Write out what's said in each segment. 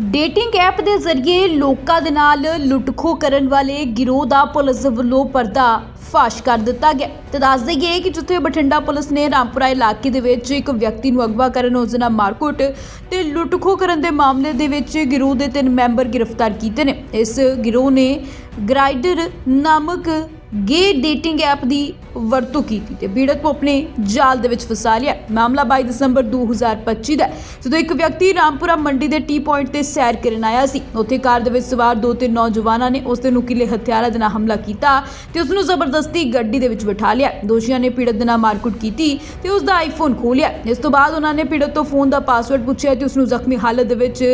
Dating app ਦੇ ਜ਼ਰੀਏ ਲੋਕਾਂ ਦੇ ਨਾਲ ਲੁੱਟਖੋ ਕਰਨ ਵਾਲੇ ਗਿਰੋਹ ਦਾ ਪੁਲਿਸ ਵੱਲੋਂ ਪਰਦਾ ਫਾਸ਼ ਕਰ ਦਿੱਤਾ ਗਿਆ। ਤੇ ਦੱਸ ਦਈਏ ਕਿ ਜਿੱਥੇ ਬਠਿੰਡਾ ਪੁਲਿਸ ਨੇ ਰਾਮਪੁਰਾ ਇਲਾਕੇ ਦੇ ਵਿੱਚ ਇੱਕ ਵਿਅਕਤੀ ਨੂੰ ਅਗਵਾ ਕਰਨ ਉਸ ਦੇ ਨਾਲ ਮਾਰਕੁੱਟ ਤੇ ਲੁੱਟਖੋ ਕਰਨ ਦੇ ਮਾਮਲੇ ਦੇ ਵਿੱਚ ਗਿਰੋਹ ਦੇ ਤਿੰਨ ਮੈਂਬਰ ਗ੍ਰਿਫਤਾਰ ਕੀਤੇ ਨੇ। ਇਸ ਗਿਰੋਹ ਨੇ ਗ੍ਰਾਈਡਰ ਨਾਮਕ ਗੇ ਡੇਟਿੰਗ ਐਪ ਦੀ ਵਰਤੋਂ ਕੀਤੀ ਤੇ ਪੀੜਤ ਨੂੰ ਆਪਣੇ ਜਾਲ ਦੇ ਵਿੱਚ ਫਸਾ ਲਿਆ। ਮਾਮਲਾ 22 ਦਸੰਬਰ 2025 ਦਾ ਹੈ, ਜਦੋਂ ਇੱਕ ਵਿਅਕਤੀ ਰਾਮਪੁਰਾ ਮੰਡੀ ਦੇ ਟੀ ਪੁਆਇੰਟ ਤੇ ਸੈਰ ਕਰਨ ਆਇਆ ਸੀ ਉੱਥੇ ਕਾਰ ਦੇ ਵਿੱਚ ਸਵਾਰ ਦੋ ਤਿੰਨ ਨੌਜਵਾਨਾਂ ਨੇ ਉਸ ਤੇ ਨੁਕੀਲੇ ਹਥਿਆਰਾਂ ਦੇ ਨਾਲ ਹਮਲਾ ਕੀਤਾ ਤੇ ਉਸ ਨੂੰ ਜ਼ਬਰਦਸਤੀ ਗੱਡੀ ਦੇ ਵਿੱਚ ਬਿਠਾ ਲਿਆ। ਦੋਸ਼ੀਆਂ ਨੇ ਪੀੜਤ ਦੇ ਨਾਲ ਮਾਰਕੁੱਟ ਕੀਤੀ ਤੇ ਉਸ ਦਾ ਆਈਫੋਨ ਖੋਹ ਲਿਆ। ਇਸ ਤੋਂ ਬਾਅਦ ਉਹਨਾਂ ਨੇ ਪੀੜਤ ਤੋਂ ਫੋਨ ਦਾ ਪਾਸਵਰਡ ਪੁੱਛਿਆ ਤੇ ਉਸ ਨੂੰ ਜ਼ਖਮੀ ਹਾਲਤ ਦੇ ਵਿੱਚ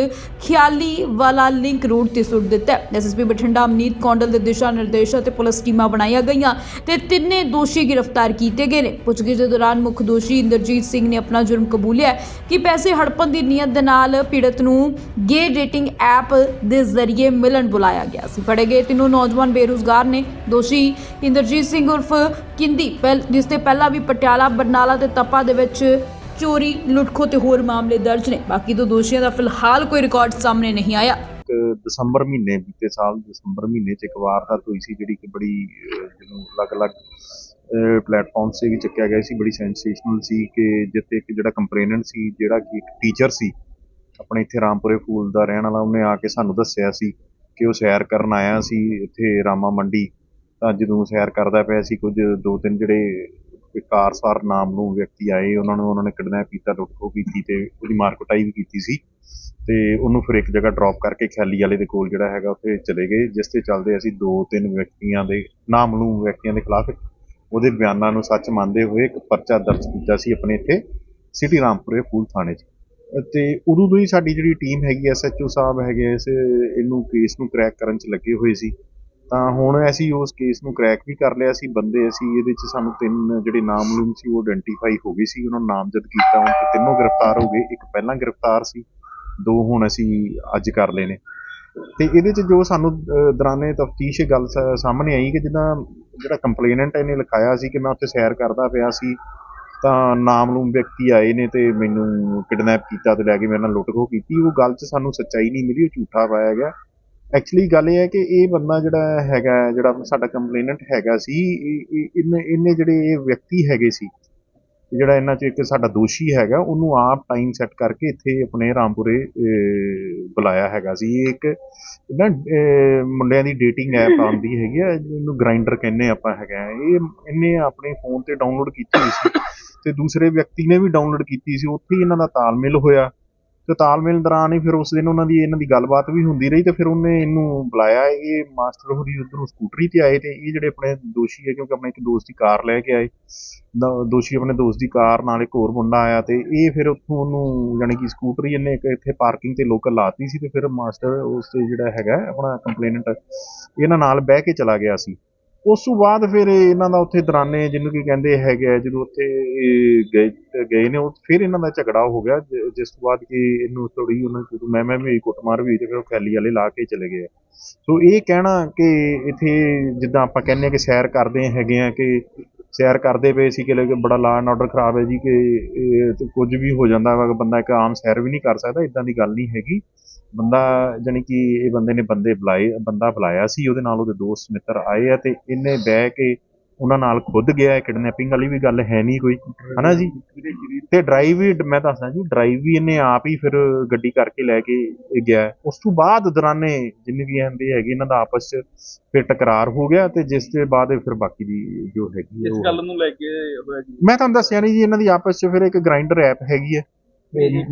ਖਿਆਲੀ ਵਾਲਾ ਲਿੰਕ ਰੋਡ ਤੇ ਸੁੱਟ ਦਿੱਤਾ। ਐਸਐਸਪੀ ਬਠਿੰਡਾ ਅਮਨੀਤ ਕੌਂਡਲ ਦੇ ਦਿਸ਼ਾ ਨਿਰਦੇਸ਼ਾਂ ਤੇ ਪੁਲਿਸ ਟੀਮਾਂ ਬਣਾਈਆਂ ਗਈਆਂ ਤੇ ਤਿੰਨੇ ਦੋਸ਼ੀ ਗ੍ਰਿਫਤਾਰ ਕੀਤੇ ਗਏ ਨੇ। ਪੁੱਛਗਿੱਛ ਦੇ ਦੌਰਾਨ ਮੁੱਖ ਦੋਸ਼ੀ ਇੰਦਰਜੀਤ ਸਿੰਘ ਨੇ ਆਪਣਾ ਜੁਰਮ ਕਬੂਲਿਆ ਕਿ ਪੈਸੇ ਹੜਪਣ ਦੀ ਨੀਅਤ ਦੇ ਨਾਲ ਪੀੜਤ ਨੂੰ ਗੇ ਡੇਟਿੰਗ ਐਪ ਦੇ ਜ਼ਰੀਏ ਮਿਲਣ ਬੁਲਾਇਆ ਗਿਆ ਸੀ। ਫੜੇ ਗਏ ਤਿੰਨੋਂ ਨੌਜਵਾਨ ਬੇਰੁਜ਼ਗਾਰ ਨੇ। ਦੋਸ਼ੀ ਇੰਦਰਜੀਤ ਸਿੰਘ ਉਰਫ ਕਿੰਦੀ ਜਿਸ ਤੇ ਪਹਿਲਾਂ ਵੀ ਪਟਿਆਲਾ, ਬਰਨਾਲਾ ਤੇ ਤਪਾ ਦੇ ਵਿੱਚ ਚੋਰੀ ਲੁੱਟਖੋ ਤੇ ਹੋਰ ਮਾਮਲੇ ਦਰਜ ਨੇ। ਬਾਕੀ ਦੋ ਦੋਸ਼ੀਆਂ ਦਾ ਫਿਲਹਾਲ ਕੋਈ ਰਿਕਾਰਡ ਸਾਹਮਣੇ ਨਹੀਂ ਆਇਆ। ਦਸੰਬਰ ਮਹੀਨੇ ਬੀਤੇ ਸਾਲ, ਦਸੰਬਰ ਮਹੀਨੇ ਚ ਇੱਕ ਵਾਰਦਾਤ ਹੋਈ ਸੀ ਜਿਹੜੀ ਕਿ ਬੜੀ ਜਿਹਨੂੰ ਅਲੱਗ-ਅਲੱਗ ਪਲੇਟਫਾਰਮ ਤੇ ਵੀ ਚੱਕਿਆ ਗਿਆ ਸੀ, ਬੜੀ ਸੈਂਸੇਸ਼ਨਲ ਸੀ ਕਿ ਜਿੱਥੇ ਇੱਕ ਜਿਹੜਾ ਕੰਪਲੇਨੈਂਟ ਸੀ, ਜਿਹੜਾ ਕਿ ਇੱਕ ਟੀਚਰ ਸੀ, ਆਪਣੇ ਇੱਥੇ ਰਾਮਪੁਰੇ ਫੂਲ ਦਾ ਰਹਿਣ ਵਾਲਾ, ਉਹਨੇ ਆ ਕੇ ਸਾਨੂੰ ਦੱਸਿਆ ਸੀ ਕਿ ਉਹ ਸੈਰ ਕਰਨ ਆਇਆ ਸੀ ਇੱਥੇ ਰਾਮਾ ਮੰਡੀ। ਤਾਂ ਜਦੋਂ ਸੈਰ ਕਰਦਾ ਪਿਆ ਸੀ, ਕੁਝ ਦੋ ਤਿੰਨ ਜਿਹੜੇ ਕਾਰਸਾਰ ਨਾਮ ਨੂੰ ਵਿਅਕਤੀ ਆਏ, ਉਹਨਾਂ ਨੂੰ, ਉਹਨਾਂ ਨੇ ਕਿਡਨੈਪ ਕੀਤਾ, ਲੁੱਟਖੋ ਕੀਤੀ ਤੇ ਉਹਦੀ ਮਾਰਕਟਾਈ ਵੀ ਕੀਤੀ ਸੀ। ਤੇ ਉਹਨੂੰ ਫਿਰ ਇੱਕ ਜਗ੍ਹਾ ਡ੍ਰੌਪ ਕਰਕੇ ਖਿਆਲੀ ਵਾਲੇ ਦੇ ਕੋਲ ਜਿਹੜਾ ਹੈਗਾ, ਉੱਥੇ ਚਲੇ ਗਏ, ਜਿਸ ਤੇ ਚੱਲਦੇ ਅਸੀਂ ਦੋ ਤਿੰਨ ਵਿਅਕਤੀਆਂ ਦੇ, ਨਾਮਲੂਮ ਵਿਅਕਤੀਆਂ ਦੇ ਖਿਲਾਫ ਉਹਦੇ ਬਿਆਨਾਂ ਨੂੰ ਸੱਚ ਮੰਨਦੇ ਹੋਏ ਇੱਕ ਪਰਚਾ ਦਰਜ ਕੀਤਾ ਸੀ ਆਪਣੇ ਇੱਥੇ, ਸਿਟੀ ਰਾਮਪੁਰੇ ਫੂਲ ਥਾਣੇ 'ਚ। ਤੇ ਉਦੋਂ ਤੋਂ ਹੀ ਸਾਡੀ ਜਿਹੜੀ ਟੀਮ ਹੈਗੀ ਐਸਐਚਓ ਸਾਹਿਬ ਹੈਗੇ, ਇਸ, ਇਹਨੂੰ ਕੇਸ ਨੂੰ ਕ੍ਰੈਕ ਕਰਨ 'ਚ ਲੱਗੇ ਹੋਏ ਸੀ। ਤਾਂ ਹੁਣ ਅਸੀਂ ਉਸ ਕੇਸ ਨੂੰ ਕ੍ਰੈਕ ਵੀ ਕਰ ਲਿਆ ਸੀ, ਬੰਦੇ ਅਸੀਂ ਇਹਦੇ 'ਚ ਸਾਨੂੰ ਤਿੰਨ ਜਿਹੜੇ ਨਾਮਲੂਮ ਸੀ, ਉਹ ਆਇਡੈਂਟੀਫਾਈ ਹੋ ਗਏ ਸੀ, ਉਹਨਾਂ ਨੂੰ ਨਾਮਜ਼ਦ ਕੀਤਾ, ਹੁਣ ਤੇ ਤਿੰਨੋਂ ਗ੍ਰਿਫਤਾਰ ਹੋ ਗਏ, ਇੱਕ ਪਹਿਲਾਂ ਗ੍ਰਿਫਤਾਰ ਸੀ, ਦੋ ਹੁਣ ਅਸੀਂ ਅੱਜ ਕਰ ਲਏ ਨੇ। ਤੇ ਇਹਦੇ 'ਚ ਜੋ ਸਾਨੂੰ ਅਹ, ਦੌਰਾਨੇ ਤਫਤੀਸ਼ ਗੱਲ ਸਾਹਮਣੇ ਆਈ ਕਿ ਜਿੱਦਾਂ ਜਿਹੜਾ ਕੰਪਲੇਨੈਂਟ ਇਹਨੇ ਲਿਖਾਇਆ ਸੀ ਕਿ ਮੈਂ ਉੱਥੇ ਸੈਰ ਕਰਦਾ ਪਿਆ ਸੀ ਤਾਂ ਨਾਮਲੂਮ ਵਿਅਕਤੀ ਆਏ ਨੇ ਤੇ ਮੈਨੂੰ ਕਿਡਨੈਪ ਕੀਤਾ ਤੇ ਲੈ ਕੇ ਮੇਰੇ ਨਾਲ ਲੁੱਟਖੋ ਕੀਤੀ। ਉਹ ਗੱਲ 'ਚ ਸਾਨੂੰ ਸੱਚਾਈ ਨਹੀਂ ਮਿਲੀ ਉਹ ਝੂਠਾ ਪਾਇਆ ਗਿਆ। ਐਕਚੁਅਲੀ ਗੱਲ ਇਹ ਹੈ ਕਿ ਇਹ ਬੰਦਾ ਜਿਹੜਾ ਹੈਗਾ ਜਿਹੜਾ ਸਾਡਾ ਕੰਪਲੇਨੈਂਟ ਹੈਗਾ ਸੀ ਇਹਨੇ ਇਹਨੇ ਜਿਹੜੇ ਇਹ ਵਿਅਕਤੀ ਹੈਗੇ ਸੀ ਜਿਹੜਾ ਇਹਨਾਂ 'ਚ ਇੱਕ ਸਾਡਾ ਦੋਸ਼ੀ ਹੈਗਾ, ਉਹਨੂੰ ਆਪ ਟਾਈਮ ਸੈੱਟ ਕਰਕੇ ਇੱਥੇ ਆਪਣੇ ਰਾਮਪੁਰੇ ਬੁਲਾਇਆ ਹੈਗਾ ਸੀ। ਇਹ ਇੱਕ ਨਾ ਮੁੰਡਿਆਂ ਦੀ ਡੇਟਿੰਗ ਐਪ ਆਉਂਦੀ ਹੈਗੀ ਆ, ਇਹਨੂੰ ਗ੍ਰਾਈਂਡਰ ਕਹਿੰਦੇ ਆਪਾਂ ਹੈਗਾ ਇਹ ਇਹਨੇ ਆਪਣੇ ਫੋਨ ਤੇ ਡਾਊਨਲੋਡ ਕੀਤੀ ਸੀ ਤੇ ਦੂਸਰੇ ਵਿਅਕਤੀ ਨੇ ਵੀ ਡਾਊਨਲੋਡ ਕੀਤੀ ਸੀ। ਉੱਥੇ ਹੀ ਇਹਨਾਂ ਦਾ ਤਾਲਮੇਲ ਹੋਇਆ। ਤੇ ਤਾਲਮੇਲ ਦੌਰਾਨ ਹੀ ਫਿਰ ਉਸ ਦਿਨ ਉਹਨਾਂ ਦੀ ਇਹਨਾਂ ਦੀ ਗੱਲਬਾਤ ਵੀ ਹੁੰਦੀ ਰਹੀ ਤੇ ਫਿਰ ਉਹਨੇ ਇਹਨੂੰ ਬੁਲਾਇਆ, ਇਹ ਮਾਸਟਰ ਹੋਰੀ ਉਧਰੋਂ ਸਕੂਟਰੀ ਤੇ ਆਏ ਤੇ ਇਹ ਜਿਹੜੇ ਆਪਣੇ ਦੋਸ਼ੀ ਹੈ ਕਿਉਂਕਿ ਆਪਣੇ ਇੱਕ ਦੋਸਤ ਦੀ ਕਾਰ ਲੈ ਕੇ ਆਏ, ਦ- ਦੋਸ਼ੀ ਆਪਣੇ ਦੋਸਤ ਦੀ ਕਾਰ ਨਾਲ ਇੱਕ ਹੋਰ ਮੁੰਡਾ ਆਇਆ ਤੇ ਇਹ ਫਿਰ ਉੱਥੋਂ ਉਹਨੂੰ ਯਾਨੀ ਕਿ ਸਕੂਟਰੀ ਇਹਨੇ ਇੱਕ ਇੱਥੇ ਪਾਰਕਿੰਗ ਤੇ ਲੋਕਲ ਲਾਤੀ ਸੀ ਤੇ ਫਿਰ ਮਾਸਟਰ ਉਸ ਤੇ ਜਿਹੜਾ ਹੈਗਾ ਆਪਣਾ ਕੰਪਲੇਨੈਂਟ, ਇਹਨਾਂ ਨਾਲ ਬਹਿ ਕੇ ਚਲਾ ਗਿਆ ਸੀ। ਉਸ ਤੋਂ ਬਾਅਦ ਫਿਰ ਇਹਨਾਂ ਦਾ ਉੱਥੇ ਦਰਾਨੇ ਜਿਹਨੂੰ ਕੀ ਕਹਿੰਦੇ ਹੈਗੇ ਆ, ਜਦੋਂ ਉੱਥੇ ਗਏ ਗਏ ਨੇ ਉਹ ਫਿਰ ਇਹਨਾਂ ਦਾ ਝਗੜਾ ਹੋ ਗਿਆ ਜ- ਜਿਸ ਤੋਂ ਬਾਅਦ ਕਿ ਇਹਨੂੰ ਥੋੜੀ ਉਹਨਾਂ ਜਦੋਂ ਮੈਂ ਮੈਂ ਵੀ ਕੁੱਟਮਾਰ ਵੀ ਹੋਈ ਤੇ ਫਿਰ ਉਹ ਖੈਲੀ ਵਾਲੇ ਲਾ ਕੇ ਚਲੇ ਗਏ ਸੋ ਇਹ ਕਹਿਣਾ ਕਿ ਇੱਥੇ ਜਿੱਦਾਂ ਆਪਾਂ ਕਹਿੰਦੇ ਆ ਕਿ ਸੈਰ ਕਰਦੇ ਹੈਗੇ ਆ ਕਿ ਸੈਰ ਕਰਦੇ ਪਏ ਸੀ ਕਿ ਲੈ ਬੜਾ ਲਾਅ ਐਂਡ ਆਰਡਰ ਖਰਾਬ ਹੈ ਜੀ ਕਿ ਕੁਝ ਵੀ ਹੋ ਜਾਂਦਾ ਵਾ ਬੰਦਾ ਇੱਕ ਆਮ ਸੈਰ ਵੀ ਨਹੀਂ ਕਰ ਸਕਦਾ ਇਦਾਂ ਦੀ ਗੱਲ ਨਹੀਂ ਹੈਗੀ। ਬੰਦਾ ਜਾਣੀ ਕਿ ਇਹ ਬੰਦੇ ਨੇ ਬੰਦੇ ਬੁਲਾਏ ਬੰਦਾ ਬੁਲਾਇਆ ਸੀ ਉਹਦੇ ਨਾਲ ਉਹਦੇ ਦੋਸਤ ਮਿੱਤਰ ਆਏ ਆ ਤੇ ਇਹਨੇ ਬਹਿ ਕੇ ਉਹਨਾਂ ਨਾਲ ਖੁਦ ਗਿਆ ਕਿਡਨੈਪਿੰਗ ਵਾਲੀ ਵੀ ਗੱਲ ਹੈ ਨਹੀਂ ਕੋਈ ਹਨਾ ਜੀ? ਤੇ ਡਰਾਈਵ ਵੀ ਮੈਂ ਦੱਸਦਾ ਜੀ ਡਰਾਈਵ ਵੀ ਇਹਨੇ ਆਪ ਹੀ ਫਿਰ ਗੱਡੀ ਕਰਕੇ ਲੈ ਕੇ ਗਿਆ। ਉਸ ਤੋਂ ਬਾਅਦ ਦੌਰਾਨੇ ਜਿੰਨੇ ਵੀ ਆਂਦੇ ਹੈਗੇ ਇਹਨਾਂ ਦਾ ਆਪਸ ਚ ਫਿਰ ਟਕਰਾਰ ਹੋ ਗਿਆ ਤੇ ਜਿਸ ਦੇ ਬਾਅਦ ਇਹ ਫਿਰ ਬਾਕੀ ਦੀ ਜੋ ਹੈਗੀ ਇਸ ਗੱਲ ਨੂੰ ਲੈ ਕੇ ਹੋਇਆ ਜੀ ਮੈਂ ਤੁਹਾਨੂੰ ਦੱਸਿਆ ਨਹੀਂ ਜੀ ਇਹਨਾਂ ਦੀ ਆਪਸ ਚ ਫਿਰ ਇੱਕ ਗ੍ਰਾਈਂਡਰ ਐਪ ਹੈਗੀ ਹੈ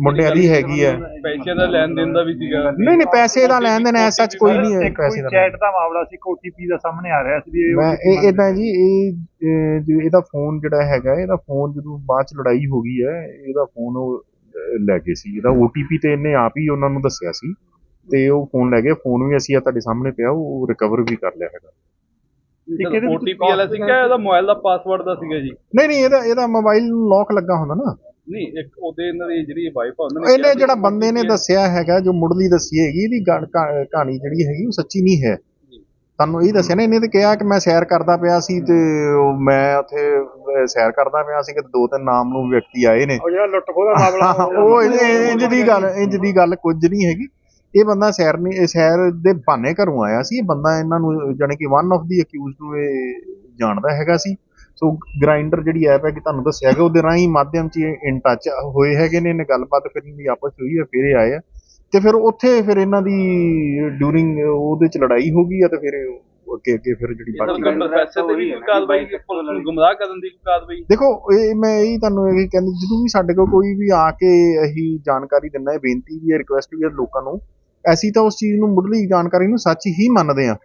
ਮੁੰਡਿਆਂ ਦੀ ਹੈਗੀ ਹੈ ਪੈਸੇ ਦਾ ਲੈਣ ਦੇਣ ਦਾ ਵੀ ਸੀਗਾ। ਨਹੀਂ ਨਹੀਂ ਪੈਸੇ ਦਾ ਲੈਣ ਦੇਣ ਐਸਾ ਕੋਈ ਨਹੀਂ ਹੈ ਇੱਕ ਪੈਸੇ ਕੋਈ ਦਾ ਚੈਟ ਦਾ ਮਾਮਲਾ ਸੀ ਕਿ OTP ਦਾ ਸਾਹਮਣੇ ਆ ਰਿਹਾ ਸੀ ਇਹ ਮੈਂ ਇਹ ਇਦਾਂ ਜੀ ਇਹ ਇਹਦਾ ਫੋਨ ਜਿਹੜਾ ਹੈਗਾ ਇਹਦਾ ਫੋਨ ਜਦੋਂ ਬਾਅਦ ਚ ਲੜਾਈ ਹੋ ਗਈ ਹੈ ਇਹਦਾ ਫੋਨ ਉਹ ਲੈ ਗਏ ਸੀ। ਇਹਦਾ OTP ਤੇ ਇਹਨੇ ਆਪ ਹੀ ਉਹਨਾਂ ਨੂੰ ਦੱਸਿਆ ਸੀ ਤੇ ਉਹ ਫੋਨ ਲੈ ਗਏ। ਫੋਨ ਵੀ ਅਸੀਂ ਆ ਤੁਹਾਡੇ ਸਾਹਮਣੇ ਪਿਆ ਉਹ ਰਿਕਵਰ ਵੀ ਕਰ ਲਿਆ ਹੈਗਾ। OTP ਵਾਲਾ ਸੀਗਾ ਇਹਦਾ ਮੋਬਾਈਲ ਦਾ ਪਾਸਵਰਡ ਦਾ ਸੀਗਾ ਜੀ। ਨਹੀਂ ਨਹੀਂ ਇਹਦਾ ਇਹਦਾ ਮੋਬਾਈਲ ਲੌਕ ਲੱਗਾ ਹੁੰਦਾ ਨਾ। ਨਹੀਂ ਇੱਕ ਉਹਦੇ ਇਹਨਾਂ ਦੀ ਜਿਹੜੀ ਵਾਈਫ ਆ ਉਹਨਾਂ ਨੇ ਇਹਨੇ ਕਿਹਾ ਵੀ ਜਿਹੜਾ ਬੰਦੇ ਨੇ ਦੱਸਿਆ ਹੈਗਾ ਜੋ ਮੁੱਢਲੀ ਦੱਸੀ ਹੈਗੀ ਇਹਦੀ ਕਹਾ- ਕਹਾਣੀ ਜਿਹੜੀ ਹੈਗੀ ਉਹ ਸੱਚੀ ਨਹੀਂ ਹੈ। ਤੁਹਾਨੂੰ ਇਹ ਦੱਸਿਆ ਨਾ ਇਹਨੇ ਤੇ ਕਿਹਾ ਕਿ ਮੈਂ ਸੈਰ ਕਰਦਾ ਪਿਆ ਸੀ ਤੇ ਉਹ ਮੈਂ ਉੱਥੇ ਅਹ, ਸੈਰ ਕਰਦਾ ਪਿਆ ਸੀ ਕਿ ਦੋ ਤਿੰਨ ਨਾਮ ਨੂੰ ਵਿਅਕਤੀ ਆਏ ਨੇ। ਉਹ ਜਿਹੜਾ ਲੁੱਟ ਖੋਹ ਦਾ ਮਾਮਲਾ ਉਹ ਇੰਜ ਇੰਜ ਦੀ ਗੱਲ ਇੰਜ ਦੀ ਗੱਲ ਕੁਝ ਨਹੀਂ ਹੈਗੀ। ਇਹ ਬੰਦਾ ਸੈਰ ਨੇ ਇਹ ਸੈਰ ਦੇ ਬਹਾਨੇ ਘਰੋਂ ਆਇਆ ਸੀ। ਇਹ ਬੰਦਾ ਇਹਨਾਂ ਨੂੰ ਜਾਣੀ ਕਿ ਵਨ ਆਫ ਦੀ ਅਕਿਊਜ਼ਡ ਨੂੰ ਇਹ ਜਾਣਦਾ ਹੈਗਾ ਸੀ। ਸੋ ਗ੍ਰਾਈਂਡਰ ਜਿਹੜੀ ਐਪ ਹੈ ਕਿ ਤੁਹਾਨੂੰ ਦੱਸਿਆ ਗਿਆ ਉਹਦੇ ਰਾਹੀਂ ਮਾਧਿਅਮ ਚ ਇਨ ਟੱਚ ਹੋਏ ਹੈਗੇ ਨੇ ਇਹਨੇ ਗੱਲਬਾਤ ਕਰਨ ਦੀ ਆਪਸ 'ਚ ਹੋਈ ਹੈ ਫਿਰ ਇਹ ਆਏ ਆ ਤੇ ਫਿਰ ਉੱਥੇ ਫਿਰ ਇਹਨਾਂ ਦੀ ਡਿਊਰਿੰਗ ਉਹਦੇ ਚ ਲੜਾਈ ਹੋ ਗਈ ਆ ਤੇ ਫਿਰ ਉਹ ਅੱਗੇ ਅੱਗੇ ਫਿਰ ਜਿਹੜੀ ਬਾਕੀ ਪ੍ਰੋਫੈਸਰ ਤੇ ਵੀ ਕੋਈ ਕਾਰਵਾਈ ਪੁਲਿਸ ਨੂੰ ਗੁੰਮਰਾਹ ਕਰਨ ਦੀ ਕੋਈ ਕਾਰਵਾਈ? ਦੇਖੋ ਇਹ ਮੈਂ ਇਹੀ ਤੁਹਾਨੂੰ ਇਹ ਕਹਿੰਦੀ ਜਦੋਂ ਵੀ ਸਾਡੇ ਕੋਲ ਕੋਈ ਵੀ ਆ ਕੇ ਇਹੀ ਜਾਣਕਾਰੀ ਦਿੰਦਾ ਹੈ ਬੇਨਤੀ ਵੀ ਹੈ ਰਿਕੁਐਸਟ ਵੀ ਹੈ ਲੋਕਾਂ ਨੂੰ ਅਸੀਂ ਤਾਂ ਉਸ ਚੀਜ਼ ਨੂੰ ਮੁੱਢਲੀ ਜਾਣਕਾਰੀ ਨੂੰ ਸੱਚ ਹੀ ਮੰਨਦੇ ਆ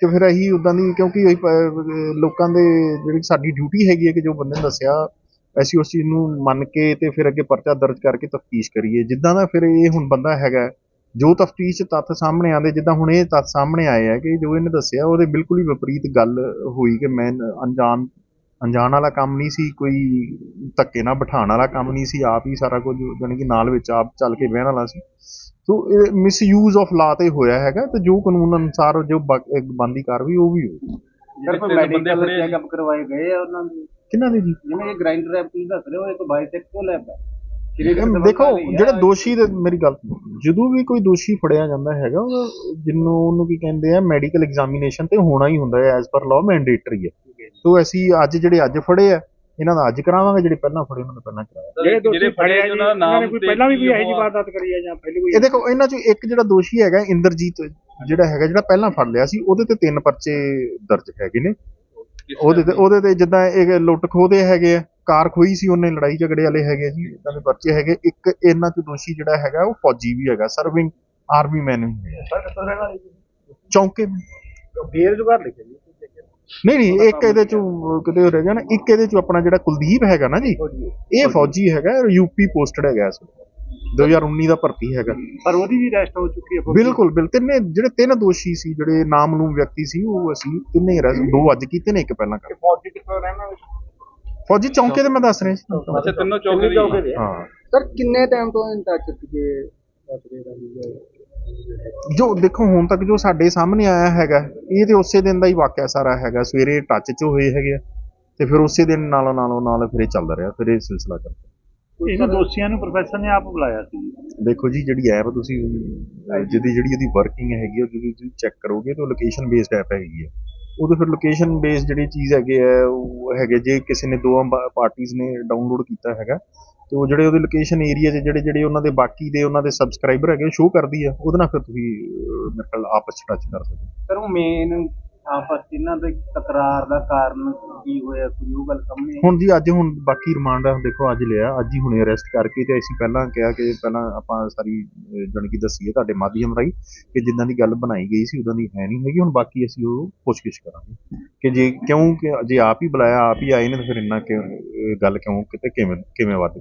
ਤੇ ਫਿਰ ਅਸੀਂ ਉਦਾਂ ਦੀ ਕਿਉਂਕਿ ਅਸੀਂ ਪ- ਲੋਕਾਂ ਦੇ ਜਿਹੜੀ ਸਾਡੀ ਡਿਊਟੀ ਹੈਗੀ ਹੈ ਕਿ ਜੋ ਬੰਦੇ ਨੇ ਦੱਸਿਆ, ਅਸੀਂ ਉਸ ਚੀਜ਼ ਨੂੰ ਮੰਨ ਕੇ ਤੇ ਫਿਰ ਅੱਗੇ ਪਰਚਾ ਦਰਜ ਕਰਕੇ ਤਫਤੀਸ਼ ਕਰੀਏ। ਜਿੱਦਾਂ ਦਾ ਫਿਰ ਇਹ ਹੁਣ ਬੰਦਾ ਹੈਗਾ, ਜੋ ਤਫਤੀਸ਼ ਤੱਥ ਸਾਹਮਣੇ ਆਉਂਦੇ, ਜਿੱਦਾਂ ਹੁਣ ਇਹ ਤੱਥ ਸਾਹਮਣੇ ਆਏ ਆ ਕਿ ਜੋ ਇਹਨੇ ਦੱਸਿਆ, ਉਹਦੇ ਬਿਲਕੁਲ ਹੀ ਵਿਪਰੀਤ ਗੱਲ ਹੋਈ ਕਿ ਮੈਂ ਅਣਜਾਣ ਅਣਜਾਣ ਵਾਲਾ ਕੰਮ ਨਹੀਂ ਸੀ ਕੋਈ ਧੱਕੇ ਨਾਲ ਬਿਠਾਉਣ ਵਾਲਾ ਕੰਮ ਨਹੀਂ ਸੀ ਆਪ ਹੀ ਸਾਰਾ ਕੁਝ ਜਾਣੀ ਕਿ ਨਾਲ ਵਿੱਚ ਆਪ ਚੱਲ ਕੇ ਬਹਿਣ ਵਾਲਾ ਸੀ। ਸੋ ਇਹ ਮਿਸਯੂਜ਼ ਆਫ ਲਾ ਤੇ ਹੋਇਆ ਹੈਗਾ ਤੇ ਜੋ ਕਾਨੂੰਨ ਅਨੁਸਾਰ ਜੋ ਬੰਦੀ ਕਾਰਵਾਈ ਉਹ ਵੀ ਹੋਈ ਸਰ ਕੋਈ ਜਿਹੜੇ ਬੰਦੇ ਮੈਡੀਕਲ। ਚੈੱਕਅਪ ਕਰਵਾਏ ਗਏ ਆ ਉਹਨਾਂ ਦੇ। ਕਿਹਨਾਂ ਦੇ ਜੀ? ਜਿਵੇਂ ਇਹ ਗ੍ਰਾਈਂਡਰ ਐਪ ਤੁਸੀਂ ਦੱਸ ਰਹੇ ਹੋ ਇੱਕ ਬਾਇਸੈਕਸੁਅਲ ਐਪ ਹੈ ਦੇਖੋ ਜਿਹੜੇ ਦੋਸ਼ੀ ਦੇ ਮੇਰੀ ਗੱਲ ਸੁਣੋ, ਜਦੋਂ ਵੀ ਕੋਈ ਦੋਸ਼ੀ ਫੜਿਆ ਜਾਂਦਾ ਹੈਗਾ ਉਹ ਜਿਹਨੂੰ ਉਹਨੂੰ ਕੀ ਕਹਿੰਦੇ ਆ ਮੈਡੀਕਲ ਐਗਜ਼ਾਮੀਨੇਸ਼ਨ ਤੇ ਹੋਣਾ ਹੀ ਹੁੰਦਾ ਹੈ ਐਜ਼ ਪਰ ਲਾਅ ਮੈਂਡੇਟਰੀ ਹੈ। ਸੋ ਅਸੀਂ ਅੱਜ ਜਿਹੜੇ ਅੱਜ ਫੜੇ ਆ ਇਹਨਾਂ ਦਾ ਅੱਜ ਕਰਾਵਾਂਗੇ ਜਿਹੜੇ ਪਹਿਲਾਂ ਫੜੇ ਉਹਨਾਂ ਦਾ ਪਹਿਲਾਂ ਕਰਾਵਾਂਗੇ ਜਿਹੜੇ ਦੋਸ਼ੀ ਜਿਹੜੇ ਫੜੇ ਆ ਉਹਨਾਂ ਦਾ ਨਾਮ ਕੋਈ ਤੇ ਪਹਿਲਾਂ ਵੀ ਕੋਈ ਇਹੋ ਜਿਹੀ। ਵਾਰਦਾਤ ਕਰੀ ਹੈ ਜਾਂ ਪਹਿਲੇ ਕੋਈ ਇਹ ਦੇਖੋ ਇਹਨਾਂ ਚੋਂ ਇੱਕ ਜਿਹੜਾ ਦੋਸ਼ੀ ਹੈਗਾ ਇੰਦਰਜੀਤ ਜਿਹੜਾ ਹੈਗਾ ਜਿਹੜਾ ਪਹਿਲਾਂ ਫੜ ਲਿਆ ਸੀ ਉਹਦੇ ਤੇ ਤਿੰਨ ਪਰਚੇ ਦਰਜ ਹੈਗੇ ਨੇ। ਉਹਦੇ ਤੇ ਉਹਦੇ ਤੇ ਜਿੱਦਾਂ ਇਹ ਲੁੱਟ ਖੋਹਦੇ ਹੈਗੇ ਆ ਕਾਰ ਖੋਈ ਸੀ ਉਹਨੇ ਲੜਾਈ ਝਗੜੇ ਵਾਲੇ ਹੈਗੇ ਜੀ ਇਦਾਂ ਦੇ ਪਰਚੇ ਹੈਗੇ। ਇੱਕ ਇਹਨਾਂ ਚ ਦੋਸ਼ੀ ਜਿਹੜਾ ਹੈਗਾ ਉਹ ਫੌਜੀ ਵੀ ਹੈਗਾ ਸਰਵਿੰਗ ਆਰਮੀ ਮੈਨ ਵੀ ਹੈਗਾ। ਚੌਂਕੇ। ਬੇਰੁਜ਼ਗਾਰ ਲਿਖਿਆ ਜੀ। ਨਹੀਂ ਨਹੀਂ ਇੱਕ ਇਹਦੇ ਚ ਕਿਤੇ ਹੋ ਰਿਹਾ ਨਾ ਇੱਕ ਇਹਦੇ ਚ ਆਪਣਾ ਜਿਹੜਾ ਕੁਲਦੀਪ ਹੈਗਾ ਨਾ ਜੀ ਇਹ ਫੌਜੀ। ਹੈਗਾ ਯੂਪੀ ਪੋਸਟਡ ਹੈਗਾ ਇਸ ਵੇਲੇ। 2019 ਦਾ ਭਰਤੀ ਹੈਗਾ। ਪਰ ਉਹਦੀ ਵੀ ਅਰੈਸਟ ਹੋ ਚੁੱਕੀ ਹੈ ਬਿਲਕੁਲ ਬਿਲਕੁਲ। ਤਿੰਨੇ ਜਿਹੜੇ ਤਿੰਨ ਦੋਸ਼ੀ ਸੀ ਜਿਹੜੇ ਨਾਮਲੂਮ ਵਿਅਕਤੀ ਸੀ ਉਹ ਅਸੀਂ ਤਿੰਨੇ arrest- ਦੋ ਅੱਜ ਕੀਤੇ ਨੇ ਇੱਕ ਪਹਿਲਾਂ ਕਰ ਫੌਜੀ ਕਿੱਥੋਂ ਰਹਿਣਾ ਫੌਜੀ ਚੌਂਕੇ ਤੇ ਮੈਂ ਦੱਸ ਰਿਹਾ ਸੀ ਅੱਛਾ ਤਿੰਨੋਂ ਚੌਕੇ ਦੀ ਹਾਂ ਸਰ ਕਿੰਨੇ ਟਾਈਮ ਤੋਂ ਇਨ ਟੱਚ ਸੀਗੇ ਜੋ ਦੇਖੋ ਹੁਣ ਤੱਕ ਜੋ ਸਾਡੇ ਸਾਹਮਣੇ ਆਇਆ ਹੈਗਾ ਇਹ ਤੇ ਉਸੇ ਦਿਨ ਦਾ ਹੀ ਵਾਕਿਆ ਸਾਰਾ ਹੈਗਾ। ਸਵੇਰੇ ਟੱਚ 'ਚ ਹੋਏ ਹੈਗੇ ਆ ਤੇ ਫਿਰ ਉਸੇ ਦਿਨ ਨਾਲੋਂ ਨਾਲੋਂ ਨਾਲ ਫਿਰ ਇਹ ਚੱਲਦਾ ਰਿਹਾ ਫਿਰ ਇਹ ਸਿਲਸਿਲਾ ਚੱਲਦਾ ਇਹਨਾਂ ਦੋਸ਼ੀਆਂ ਨੂੰ ਪ੍ਰੋਫੈਸਰ ਨੇ ਆਪ ਬੁਲਾਇਆ ਸੀ। ਦੇਖੋ ਜੀ ਜਿਹੜੀ ਐਪ ਤੁਸੀਂ ਅਹ ਜਿਹਦੀ ਜਿਹੜੀ ਇਹਦੀ ਵਰਕਿੰਗ ਹੈਗੀ ਆ ਜਦੋਂ ਤੁਸੀਂ ਚੈੱਕ ਕਰੋਗੇ ਤਾਂ ਲੋਕੇਸ਼ਨ ਬੇਸਡ ਐਪ ਹੈਗੀ ਆ। ਉਹਦੇ ਫਿਰ ਲੋਕੇਸ਼ਨ ਬੇਸਡ ਜਿਹੜੀ ਚੀਜ਼ ਹੈਗੇ ਆ ਉਹ ਹੈਗੇ ਜੇ ਕਿਸੇ ਨੇ ਦੋ ਪਾਰਟੀਆਂ ਨੇ ਡਾਊਨਲੋਡ ਕੀਤਾ ਹੈਗਾ ਤੇ ਉਹ ਜਿਹੜੇ ਉਹਦੇ ਲੋਕੇਸ਼ਨ ਏਰੀਆ 'ਚ ਜਿਹੜੇ ਜਿਹੜੇ ਉਹਨਾਂ ਦੇ ਬਾਕੀ ਦੇ ਉਹਨਾਂ ਦੇ ਸਬਸਕ੍ਰਾਈਬਰ ਹੈਗੇ ਸ਼ੋ ਕਰਦੀ ਆ ਉਹਦੇ ਨਾਲ ਫਿਰ ਤੁਸੀਂ ਮੇਰੇ ਖਿਆਲ ਆਪਸ 'ਚ ਟੱਚ ਕਰ ਸਕਦੇ ਹੋ। ਸਰ ਉਹ ਮੇਨ ਆਪਸ ਇਹਨਾਂ ਦੇ ਤਕਰਾਰ ਦਾ ਕਾਰਨ ਕੀ ਹੋਇਆ? ਕੋਈ ਉਹ ਗੱਲ ਸਾਹਮਣੇ ਹੁਣ ਜੀ ਅੱਜ ਹੁਣ ਬਾਕੀ ਰਿਮਾਂਡ ਦੇਖੋ ਅੱਜ ਲਿਆ ਅੱਜ ਹੀ ਹੁਣੇ ਅਰੈਸਟ ਕਰਕੇ ਤੇ ਅਸੀਂ ਪਹਿਲਾਂ ਕਿਹਾ ਕਿ ਪਹਿਲਾਂ ਆਪਾਂ ਸਾਰੀ ਜਾਣੀ ਕਿ ਦੱਸੀਏ ਤੁਹਾਡੇ ਮਾਧਿਅਮ ਰਾਹੀਂ ਕਿ ਜਿੱਦਾਂ ਦੀ ਗੱਲ ਬਣਾਈ ਗਈ ਸੀ ਉਦਾਂ ਦੀ ਹੈ ਨਹੀਂ ਹੈਗੀ ਹੁਣ ਬਾਕੀ ਅਸੀਂ ਉਹ ਪੁੱਛਗਿੱਛ ਕਰਾਂਗੇ। ਕਿ ਜੇ ਕਿਉਂ ਕਿ ਜੇ ਆਪ ਹੀ ਬੁਲਾਇਆ ਆਪ ਹੀ ਆਏ ਨੇ ਤਾਂ ਫਿਰ ਇੰਨਾ ਕਿਉਂ ਗੱਲ ਕਿਉਂ ਕਿਤੇ ਕਿਵੇਂ ਕਿਵੇਂ ਵੱਧ